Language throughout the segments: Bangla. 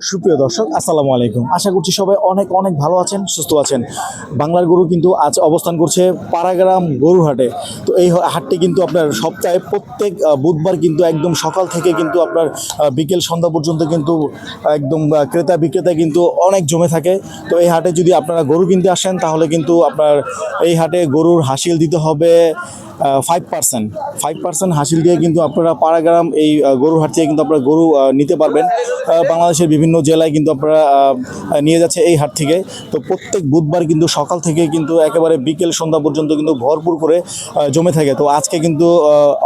সুপ্রিয় দর্শক, আসসালামু আলাইকুম। আশা করছি সবাই অনেক অনেক ভালো আছেন, সুস্থ আছেন। বাংলার গরু কিন্তু আজ অবস্থান করছে পাড়াগ্রাম গরুর হাটে তো এই হাটটি কিন্তু আপনার সপ্তাহে প্রত্যেক বুধবার কিন্তু একদম সকাল থেকে কিন্তু আপনার বিকেল সন্ধ্যা পর্যন্ত কিন্তু, একদম ক্রেতা বিক্রেতা কিন্তু অনেক জমে থাকে। তো এই হাটে যদি আপনারা গরু কিনতে আসেন, তাহলে কিন্তু আপনার এই হাটে গরুর হাসিল দিতে হবে। ফাইভ পার্সেন্ট ফাইভ পার্সেন্ট হাসিল দিয়ে কিন্তু আপনারা পাড়াগ্রাম এই গরুর হাট থেকে কিন্তু আপনারা গরু নিতে পারবেন। বাংলাদেশের বিভিন্ন জেলায় কিন্তু আপনারা নিয়ে যাচ্ছে এই হাট থেকে। তো প্রত্যেক বুধবার কিন্তু সকাল থেকে কিন্তু একেবারে বিকেল সন্ধ্যা পর্যন্ত কিন্তু ভরপুর করে জমে থাকে। তো আজকে কিন্তু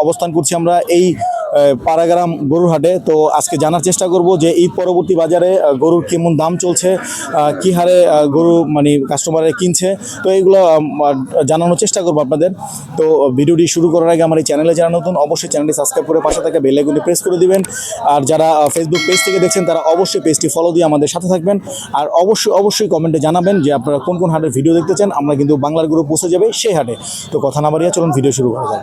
অবস্থান করছি আমরা এই পাড়াগ্রাম গরুর হাটে তো আজকে জানার চেষ্টা করব যে ঈদ পরবর্তী বাজারে গরুর কেমন দাম চলছে কি হারে গরু মানে কাস্টমারে কিনছে। তো এইগুলো জানানোর চেষ্টা করব আপনাদের। তো ভিডিওটি শুরু করার আগে আমার এই চ্যানেলে যারা নতুন, অবশ্যই চ্যানেলটি সাবস্ক্রাইব করে পাশে থাকা বেল আইকনটি প্রেস করে দিবেন। আর যারা ফেসবুক পেজ থেকে দেখছেন, তারা অবশ্যই পেজটি ফলো দিয়ে আমাদের সাথে থাকবেন। আর অবশ্যই অবশ্যই কমেন্টে জানাবেন যে আপনারা কোন কোন হাটের ভিডিও দেখতে চান। আমরা কিন্তু বাংলার গরু পৌঁছে যাবে সেই হাটে। তো কথা না বাড়িয়ে চলুন ভিডিও শুরু করা যাক।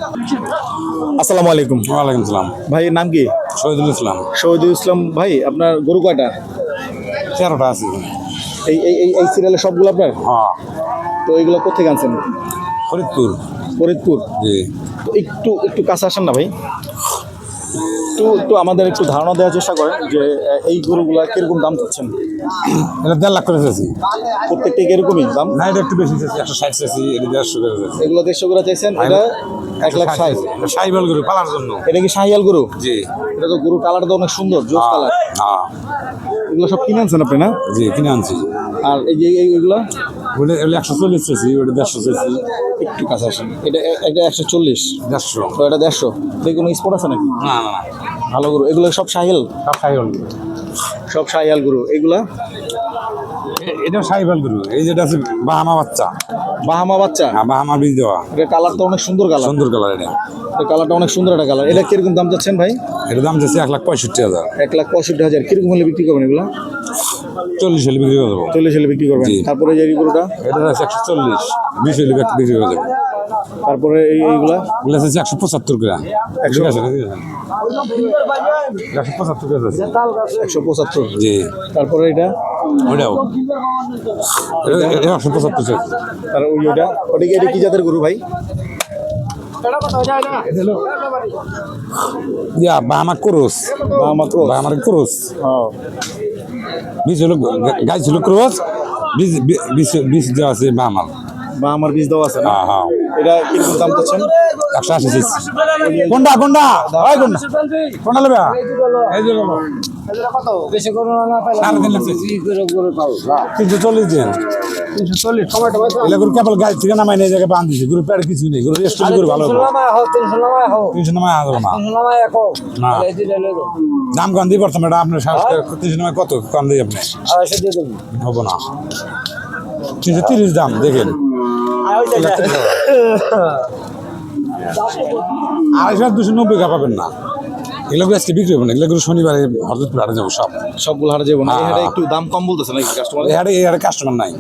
আসসালামু আলাইকুম। ওয়ালাইকুম সালাম। ভাইয়ের নাম কি? শহীদুল ইসলাম। শহীদুল ইসলাম ভাই আপনার গরু কয়টা? তেরোটা আছে এই এই এই এই সিরিয়ালের সবগুলো আপনার? হ্যাঁ। তো এইগুলো কোথেকে আনছেন? ফরিদপুর। ফরিদপুর? জি। তো একটু একটু কাছে আসেন না ভাই। একটু একটু আমাদের একটু ধারণা দেওয়ার চেষ্টা করেন যে এই গরুগুলা কীরকম দাম চাচ্ছেন? এটা দেড় লাখ করে চাইছি প্রত্যেকটা এরকমই দাম? না এটা একটু বেশি চাইছি একশো ষাট চাইছি এটা দেড়শো করে চাইছি এগুলো দেড়শো করে চাইছেন এটা এক লাখ ষাট সাইবল গরু পালার জন্য। এটা কি শাহিয়াল গরু? জি। এটা তো গরু কালারটা অনেক সুন্দর জোস হ্যাঁ, কালার হ্যাঁ। এগুলো সব কিনে আনছেন আপনি না? জি কিনে আনছি। আর এই যে এই- এইগুলো? ওটা একশো চল্লিশ চাইছি ওটা দেড়শো চাইছি একটু কাছে আসেন এটা এটা একশো চল্লিশ। দেড়শো। তো এটা দেড়শো। তো কোনো স্পট আছে নাকি? না না ভালো গরু। এগুলো সব শাহিল সব সাইবল সব শাহিয়াল গরু। এগুলা? এটা সাইবল গরু। এই যেটা আছে বাহামা বাচ্চা। বাহামা বাচ্চা? হ্যাঁ বাহামা বীজ দেওয়া। এটা কালারটা অনেক সুন্দর কালার সুন্দর কালার এটা। এটা কালারটা অনেক সুন্দর একটা কালার এটা কীরকম দাম চাচ্ছেন ভাই? এটার দাম চাইছি এক লাখ পঁয়ষট্টি হাজার। এক লাখ পঁয়ষট্টি হাজার। কীরকম হলে বিক্রি করবেন এগুলা? চল্লিশ হলে বিক্রি করে দেবো। চল্লিশ হলে বিক্রি করবেন। তারপরে যে গরুটা? এটা আছে একশো চল্লিশ বিশ হলে বিক্রি করে দেবো। তারপরে এই এইগুলা? এগুলো আছে একশো পঁচাত্তর করে একশো একশো পঁচাত্তর করে আছে। একশো পঁচাত্তর। জি। তারপরে এটা ওটাও একশো পঁচাত্তর। ওই ওইটা? ওটা কি কি জাতের গরু ভাই? বা আমার ক্রোস। বা মাত্র বা আমার ক্রোস বীজ হলো গাছ হলো ক্রস বীজ বীজ বীজ দেওয়া আছে বা আমার বা আমার বীজ দেওয়া আছে হ্যাঁ হ্যাঁ। এটা কীরকম দাম চাচ্ছেন? একশো আশি সিস। কোনটা কোনটা ওই কোনটা কোনটা নেবে? সাড়ে তিন লাখ। তিনশো চল্লিশ দিন। এগুলো করে কেবল গাছ থেকে নামাই নিয়ে জায়গায় বাঁধ দিছি। গরু পেড়ে কিছু নেই গরু রেস্ট করে ভালো তিনশো নামায় নামায় আসব না। নামায় দাম কম দিই বর্তমানে এটা আপনার করে তিনশো নামাই কত? কম আপনি। দিয়ে দেবো। হব না। তিনশো তিরিশ দাম দেখেন। আড়াইশো দুশো নব্বই কা পাবেন না। এগুলো আজকে বিক্রি হবে না এগুলো শনিবারে হরদতপুর হাটে যাব সব। সবগুলো হাটে যাব না হ্যাঁ, হ্যাঁ। একটু দাম কম বলতেছে নাকি কাস্টমার এই হাটে এই হাটে কাস্টমার নাই।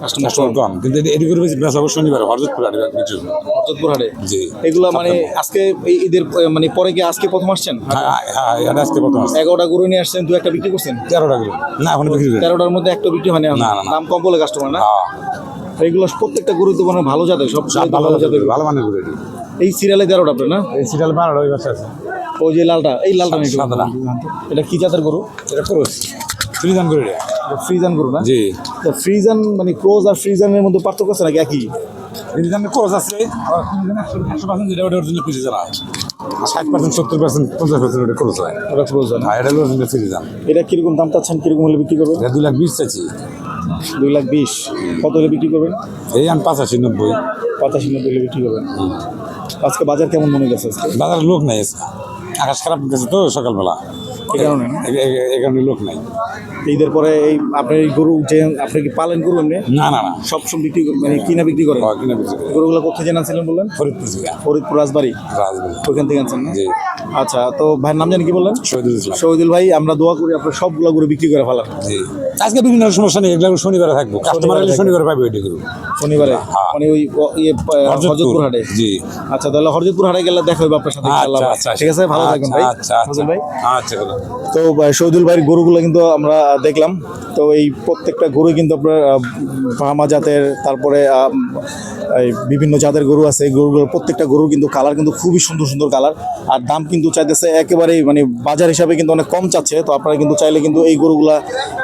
কাস্টমার কম কিন্তু এটি- এটি বেশি বেচা হবে শনিবারে হরদতপুর হাটে বিক্রি হবে হরজতপুর হাটে? জি। এগুলো মানে আজকে এই ঈদের মানে পরে কি আজকে প্রথম আসছেন? হ্যাঁ হ্যাঁ, হ্যাঁ আজকে প্রথম আসছে। এগারোটা গরু নিয়ে আসছেন দু একটা বিক্রি করছেন? তেরোটা কিলো না এখন বিক্রি তেরোটার মধ্যে একটা বিক্রি হয়নি না। দাম কম বলে কাস্টমার না? হ্যাঁ। এগুলো প্রত্যেকটা গরু তো মানে ভালো জাতের সব ভালো জাতের ভালো মানের এই সিরিয়ালে তেরোটা আপনার না? এই সিরিয়াল বারোটা ওই আছে। ওই যে লালটা এই লালটা এটা কি জাতের গরু? এটা করস ফ্রিজান করে এটা। ফ্রিজান গরু না? জি। তো ফ্রিজান মানে ক্রোজ আর ফ্রিজানের মধ্যে পার্থক্য আছে নাকি? একই? ফ্রিজান কোর্স আছে আর ফ্রিজান একশো পার্সেন্ট যেটা ওটা অরিজিনাল ফ্রিজান হয়। ষাট পার্সেন্ট সত্তর পার্সেন্ট পঞ্চাশ পার্সেন্ট ওটা কোর্স হয়। ওটা আর এটা হলো অরিজিনাল ফ্রিজান এটা কীরকম দাম চাচ্ছেন? কীরকম হলে বিক্রি করবেন? এটা দুই লাখ বিশ চাইছি দুই লাখ বিশ। কত হলে বিক্রি করবেন? এই পাঁচাশি নব্বই। পঁচাশি নব্বই হলে বিক্রি করবেন। আজকে বাজার কেমন মনে গেছে আজকে? বাজারে লোক নাই আজকে। আকাশ খারাপ গেছে তো সকালবেলা। এই কারণে লোক নাই। ঈদের পরে এই আপনার এই গরু যে আপনি কি পালন গরু এমনি? না না না। সব সময় বিক্রি মানে কিনা বিক্রি করেন ও, কিনা বিক্রি করে। গরুগুলো কোথায় জেনাছিলেন বললেন? ফরিদপুর থেকে। ফরিদপুর রাজবাড়ি। রাজবাড়ি। ওইখান থেকে আনছেন না? জি। আচ্ছা তো ভাইয়ের নাম জানি কি বললেন? শহীদুল ইসলাম। শহীদুল ভাই আমরা দোয়া করি আপনার সবগুলো গরু বিক্রি করে ফেলান জি। আজকে বিভিন্ন সমস্যা নেই এগুলো শনিবারে থাকব। কাস্টমার এলে শনিবারে পাবে ওইটা করব শনিবারে? হ্যাঁ। মানে ওই ইয়ে হরজতপুর। হাটে? জি। আচ্ছা তাহলে হরজতপুর হাটে গেলে দেখা হবে আপনার সাথে আচ্ছা আচ্ছা ঠিক আছে ভালো থাকবেন ভাই। আচ্ছা আচ্ছা। ভাই? আচ্ছা তো শহীদুল ভাইয়ের গরুগুলো কিন্তু আমরা দেখলাম। তো এই প্রত্যেকটা গরু কিন্তু আপনার ব্রাহ্মা জাতের তারপরে বিভিন্ন জাতের গরু আছে। এই গরুগুলোর প্রত্যেকটা গরুর কিন্তু কালার কিন্তু খুবই সুন্দর সুন্দর কালার। আর দাম কিন্তু চাইতেছে একেবারেই মানে বাজার হিসাবে কিন্তু অনেক কম চাচ্ছে। তো আপনারা কিন্তু চাইলে কিন্তু এই গরুগুলা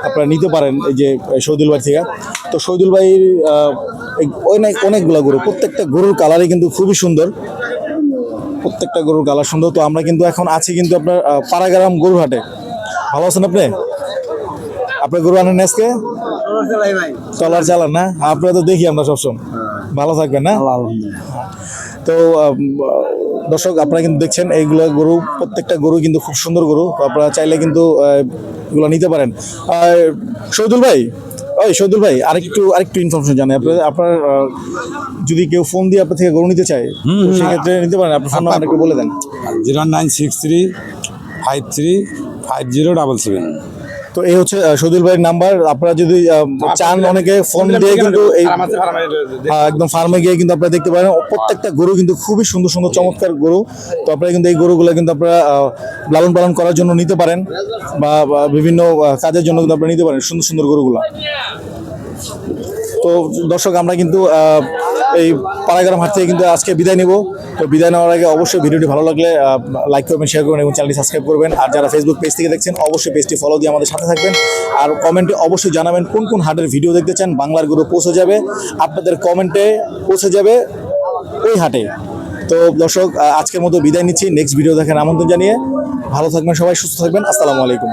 আপনারা নিতে পারেন এই যে শহীদুল ভাই থেকে। তো শহীদুল ভাইয়ের অনেক অনেকগুলা গরু প্রত্যেকটা গরুর কালারই কিন্তু খুবই সুন্দর। প্রত্যেকটা গরুর কালার সুন্দর। তো আমরা কিন্তু এখন আছি কিন্তু আপনার পাড়াগ্রাম গরু হাটে ভালো আছেন আপনি? আপনার গরু আনেন আজকে? চলার চালান না? আপনারা তো দেখি আমরা সবসময়। ভালো থাকবেন না? তো দর্শক আপনারা কিন্তু দেখছেন এইগুলো গরু প্রত্যেকটা গরু কিন্তু খুব সুন্দর গরু। আপনারা চাইলে কিন্তু এগুলো নিতে পারেন। আর শহীদুল ভাই ওই শহীদুল ভাই আরেকটু আরেকটু ইনফরমেশন জানেন আপনার আপনার যদি কেউ ফোন দিয়ে আপনার থেকে গরু নিতে চায় সেক্ষেত্রে নিতে পারেন। আপনার ফোন নাম্বার একটু বলে দেন। Zero nine six three five three five zero double seven. তো এই হচ্ছে শহীদুল ভাইয়ের নাম্বার। আপনারা যদি চান অনেকে ফোন দিয়ে কিন্তু এই একদম ফার্মে গিয়ে কিন্তু আপনারা দেখতে পারেন। প্রত্যেকটা গরু কিন্তু খুবই সুন্দর সুন্দর চমৎকার গরু। তো আপনারা কিন্তু এই গরুগুলো কিন্তু আপনারা লালন পালন করার জন্য নিতে পারেন বা বিভিন্ন কাজের জন্য কিন্তু আপনারা নিতে পারেন সুন্দর সুন্দর গরুগুলো। তো দর্শক আমরা কিন্তু আহ, এই পাড়াগ্রাম হাট থেকে কিন্তু আজকে বিদায় নেব। তো বিদায় নেওয়ার আগে অবশ্যই ভিডিওটি ভালো লাগলে লাইক করবেন শেয়ার করবেন এবং চ্যানেলটি সাবস্ক্রাইব করবেন। আর যারা ফেসবুক পেজ থেকে দেখছেন, অবশ্যই পেজটি ফলো দিয়ে আমাদের সাথে থাকবেন। আর কমেন্টে অবশ্যই জানাবেন কোন কোন হাটের ভিডিও দেখতে চান, বাংলার গরু পৌঁছে যাবে। আপনাদের কমেন্টে পৌঁছে যাবে ওই হাটে। তো দর্শক আজকের মতো বিদায় নিচ্ছি। নেক্সট ভিডিও দেখার আমন্ত্রণ জানিয়ে ভালো থাকবেন সবাই, সুস্থ থাকবেন। আসসালামু আলাইকুম।